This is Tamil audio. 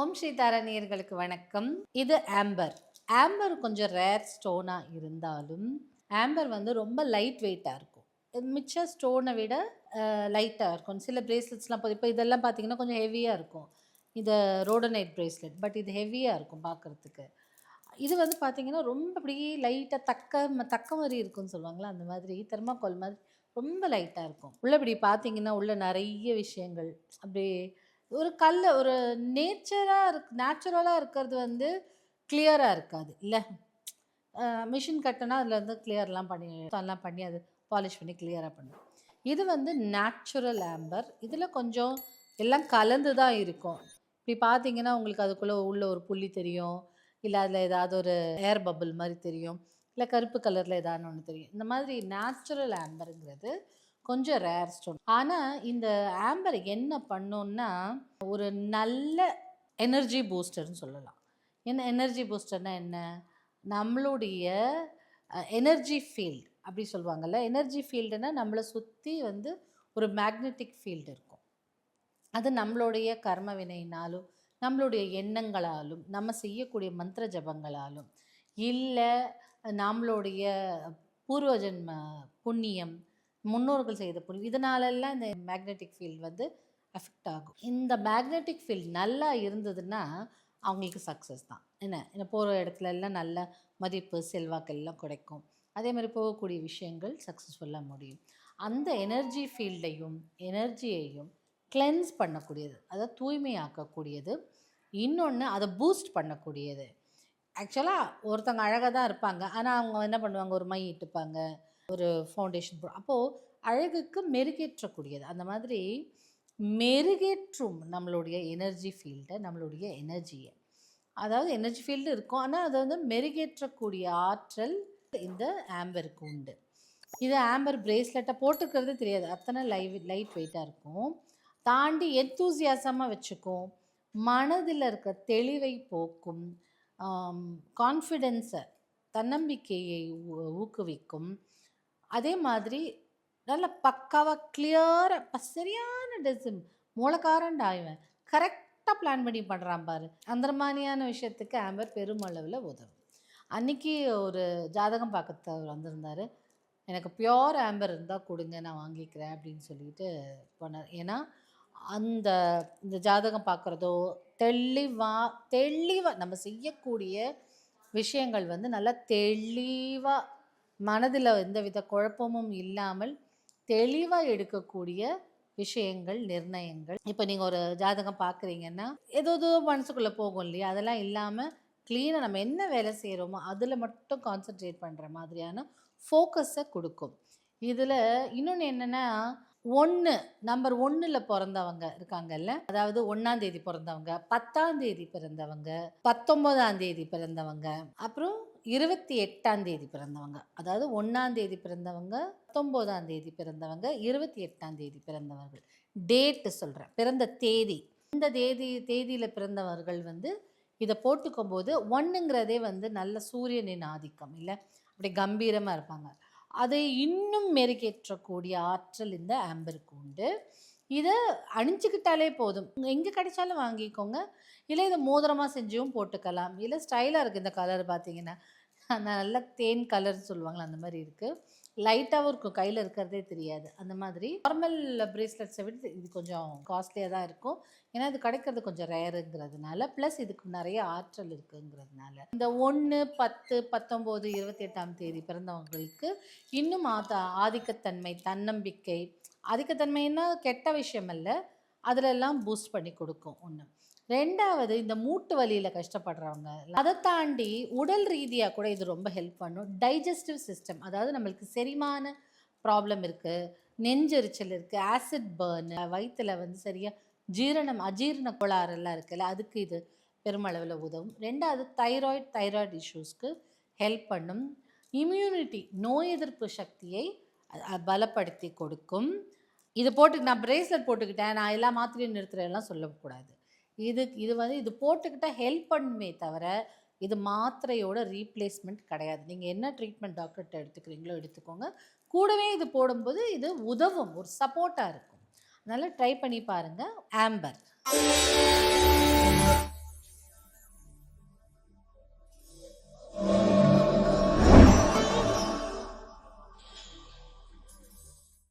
ஓம் ஸ்ரீ தாரணியர்களுக்கு வணக்கம். இது ஆம்பர் ஆம்பர் கொஞ்சம் ரேர் ஸ்டோனாக இருந்தாலும் ஆம்பர் வந்து ரொம்ப லைட் வெயிட்டாக இருக்கும். மிச்ச ஸ்டோனை விட லைட்டாக இருக்கும். சில ப்ரேஸ்லெட்ஸ்லாம் இப்போ இதெல்லாம் பார்த்தீங்கன்னா கொஞ்சம் ஹெவியாக இருக்கும். இது ரோடனைட் ப்ரேஸ்லெட் பட் இது ஹெவியாக இருக்கும் பார்க்குறதுக்கு இது வந்து பார்த்திங்கன்னா ரொம்ப அப்படியே லைட்டாக தக்க தக்க மாதிரி இருக்கும்னு சொல்லுவாங்களா அந்த மாதிரி தெர்மாக்கோல் மாதிரி ரொம்ப லைட்டாக இருக்கும். உள்ள இப்படி பார்த்தீங்கன்னா உள்ள நிறைய விஷயங்கள் அப்படியே ஒரு கல் ஒரு நேச்சராக இருக் நேச்சுரலாக இருக்கிறது வந்து கிளியராக இருக்காது. இல்லை. மிஷின் கட்டினா அதில் வந்து கிளியர்லாம் பண்ணி எல்லாம் பண்ணி அது பாலிஷ் பண்ணி கிளியராக பண்ணும். இது வந்து நேச்சுரல் ஆம்பர் இதில் கொஞ்சம் எல்லாம் கலந்து தான் இருக்கும். இப்படி பார்த்தீங்கன்னா உங்களுக்கு அதுக்குள்ளே உள்ள ஒரு புள்ளி தெரியும். இல்லை அதில் ஏதாவது ஒரு ஏர் பபுள் மாதிரி தெரியும். இல்லை கருப்பு கலரில் ஏதாவது ஒன்று தெரியும். இந்த மாதிரி நேச்சுரல் ஆம்பருங்கிறது கொஞ்சம் ரேர் ஸ்டோன் ஆனால் இந்த ஆம்பர் என்ன பண்ணோன்னா ஒரு நல்ல எனர்ஜி பூஸ்டர்னு சொல்லலாம். என்ன எனர்ஜி பூஸ்டர்னால் என்ன? நம்மளுடைய எனர்ஜி ஃபீல்டு அப்படி சொல்லுவாங்கல்ல எனர்ஜி ஃபீல்டுனா நம்மளை சுற்றி வந்து ஒரு மேக்னெட்டிக் ஃபீல்டு இருக்கும். அது நம்மளுடைய கர்ம வினையினாலும் நம்மளுடைய எண்ணங்களாலும் நம்ம செய்யக்கூடிய மந்திர ஜபங்களாலும் இல்லை நம்மளுடைய பூர்வ ஜென்ம புண்ணியம் முன்னோர்கள் செய்த புரியும் இதனாலெல்லாம் இந்த மேக்னெட்டிக் ஃபீல்டு வந்து அஃபெக்ட் ஆகும். இந்த மேக்னெட்டிக் ஃபீல்டு நல்லா இருந்ததுன்னா அவங்களுக்கு சக்ஸஸ் தான். என்ன? என்ன போகிற இடத்துல எல்லாம் நல்ல மதிப்பு செல்வாக்கு எல்லாம் கிடைக்கும். அதே மாதிரி போகக்கூடிய விஷயங்கள் சக்ஸஸ்ஃபுல்லாக முடியும். அந்த எனர்ஜி ஃபீல்டையும் எனர்ஜியையும் கிளென்ஸ் பண்ணக்கூடியது அதாவது தூய்மையாக்கக்கூடியது. இன்னொன்று அதை பூஸ்ட் பண்ணக்கூடியது. ஆக்சுவலாக ஒருத்தவங்க அழகாக தான் இருப்பாங்க. ஆனால் அவங்க என்ன பண்ணுவாங்க? ஒரு மை இட்டுப்பாங்க. ஒரு ஃபவுண்டேஷன் போ அப்போது அழகுக்கு மெருகேற்றக்கூடியது. அந்த மாதிரி மெருகேற்றும் நம்மளுடைய எனர்ஜி ஃபீல்டை நம்மளுடைய எனர்ஜியை அதாவது எனர்ஜி ஃபீல்டு இருக்கும். ஆனால் அதை வந்து மெருகேற்றக்கூடிய ஆற்றல் இந்த ஆம்பருக்கு உண்டு. இது ஆம்பர் பிரேஸ்லெட்டை போட்டுக்கிறதே தெரியாது. அத்தனை லைவ் லைட் வெயிட்டாக இருக்கும். தாண்டி எத்தூசியாசமாக வச்சுக்கும். மனதில் இருக்க தெளிவை போக்கும். கான்ஃபிடென்ஸை தன்னம்பிக்கையை ஊ- ஊக்குவிக்கும். அதே மாதிரி நல்ல பக்காவாக கிளியராக சரியான டெசிம் மூலக்காரன் ஆய்வன் கரெக்டாக பிளான் பண்ணி பண்ணுறான் பாரு. அந்த மாதிரியான விஷயத்துக்கு ஆம்பர் பெருமளவில் உதவும். அன்னைக்கு ஒரு ஜாதகம் பார்க்கறவர் வந்திருந்தார். எனக்கு பியோர் ஆம்பர் இருந்தால் கொடுங்க நான் வாங்கிக்கிறேன் அப்படின்னு சொல்லிட்டு போனார். ஏன்னா அந்த இந்த ஜாதகம் பார்க்குறதோ தெளிவாக தெளிவாக நம்ம செய்யக்கூடிய விஷயங்கள் வந்து நல்லா தெளிவாக மனதில் எந்தவித குழப்பமும் இல்லாமல் தெளிவாக எடுக்கக்கூடிய விஷயங்கள் நிர்ணயங்கள். இப்போ நீங்கள் ஒரு ஜாதகம் பார்க்குறீங்கன்னா ஏதோ ஏதோ மனசுக்குள்ளே போகும் இல்லையா? அதெல்லாம் இல்லாமல் க்ளீனாக நம்ம என்ன வேலை செய்கிறோமோ அதில் மட்டும் கான்சென்ட்ரேட் பண்ணுற மாதிரியான ஃபோக்கஸை கொடுக்கும். இதில் இன்னொன்று என்னென்னா ஒன்று நம்பர் ஒன்றில் பிறந்தவங்க இருக்காங்கல்ல? அதாவது ஒன்றாம் தேதி பிறந்தவங்க பத்தாம் தேதி பிறந்தவங்க பத்தொன்பதாம் தேதி பிறந்தவங்க அப்புறம் இருபத்தி எட்டாம் தேதி பிறந்தவங்க. அதாவது ஒன்றாம் தேதி பிறந்தவங்க பத்தொம்போதாம் தேதி பிறந்தவங்க இருபத்தி எட்டாம் தேதி பிறந்தவர்கள். டேட்டு சொல்கிறேன் பிறந்த தேதி. இந்த தேதி தேதியில் பிறந்தவர்கள் வந்து இதை போட்டுக்கும் போது ஒன்றுங்கிறதே வந்து நல்ல சூரியனின் ஆதிக்கம் இல்லை? அப்படி கம்பீரமாக இருப்பாங்க. அதை இன்னும் மெருகேற்றக்கூடிய ஆற்றல் இந்த ஆம்பருக்கு உண்டு. இதை அணிஞ்சிக்கிட்டாலே போதும். எங்கே கிடைச்சாலும் வாங்கிக்கோங்க. இல்லை இதை மோதிரமாக செஞ்சும் போட்டுக்கலாம். இல்லை ஸ்டைலாக இருக்குது இந்த கலர் பார்த்தீங்கன்னா நல்ல தேன் கலர் சொல்லுவாங்களே அந்த மாதிரி இருக்குது லைட்டாகவும் இருக்கும் கையில் இருக்கிறதே தெரியாது. அந்த மாதிரி. நார்மல் பிரேஸ்லெட்ஸை விட இது கொஞ்சம் காஸ்ட்லியாக தான் இருக்கும். ஏன்னா இது கிடைக்கிறது கொஞ்சம் ரேருங்கிறதுனால ப்ளஸ் இதுக்கு நிறைய ஆற்றல் இருக்குங்கிறதுனால. இந்த ஒன்று பத்து பத்தொம்போது இருபத்தி எட்டாம் தேதி பிறந்தவங்களுக்கு இன்னும் ஆத ஆதிக்கத்தன்மை தன்னம்பிக்கை ஆதிக்கத்தன்மைன்னா கெட்ட விஷயம் அல்ல. அதிலெல்லாம் பூஸ்ட் பண்ணி கொடுக்கும் ஒன்று ரெண்டாவது இந்த மூட்டு வலியில் கஷ்டப்படுறவங்க அதை தாண்டி உடல் ரீதியாக கூட இது ரொம்ப ஹெல்ப் பண்ணும். டைஜஸ்டிவ் சிஸ்டம் அதாவது நம்மளுக்கு செரிமான ப்ராப்ளம் இருக்குது நெஞ்செரிச்சல் இருக்குது ஆசிட் பர்ன் வயிற்றில் வந்து சரியாக ஜீரணம் அஜீரண கோளாறெல்லாம் இருக்குல்ல அதுக்கு இது பெருமளவில் உதவும். ரெண்டாவது தைராய்டு தைராய்டு இஷ்யூஸ்க்கு ஹெல்ப் பண்ணும். இம்யூனிட்டி நோய் எதிர்ப்பு சக்தியை பலப்படுத்தி கொடுக்கும். இது போட்டு நான் பிரேஸ்லெட் போட்டுக்கிட்டேன் நான் எல்லா மாத்திரையும் நிறுத்துறேன்லாம் சொல்லக்கூடாது. இது இது வந்து இது போட்டுக்கிட்டால் ஹெல்ப் பண்ணுமே தவிர இது மாத்திரையோட ரீப்ளேஸ்மெண்ட் கிடையாது. நீங்கள் என்ன ட்ரீட்மெண்ட் டாக்டர்கிட்ட எடுத்துக்கிறீங்களோ எடுத்துக்கோங்க. கூடவே இது போடும்போது இது உதவும் ஒரு சப்போர்ட்டாக இருக்கும். அதனால் ட்ரை பண்ணி பாருங்கள் ஆம்பர்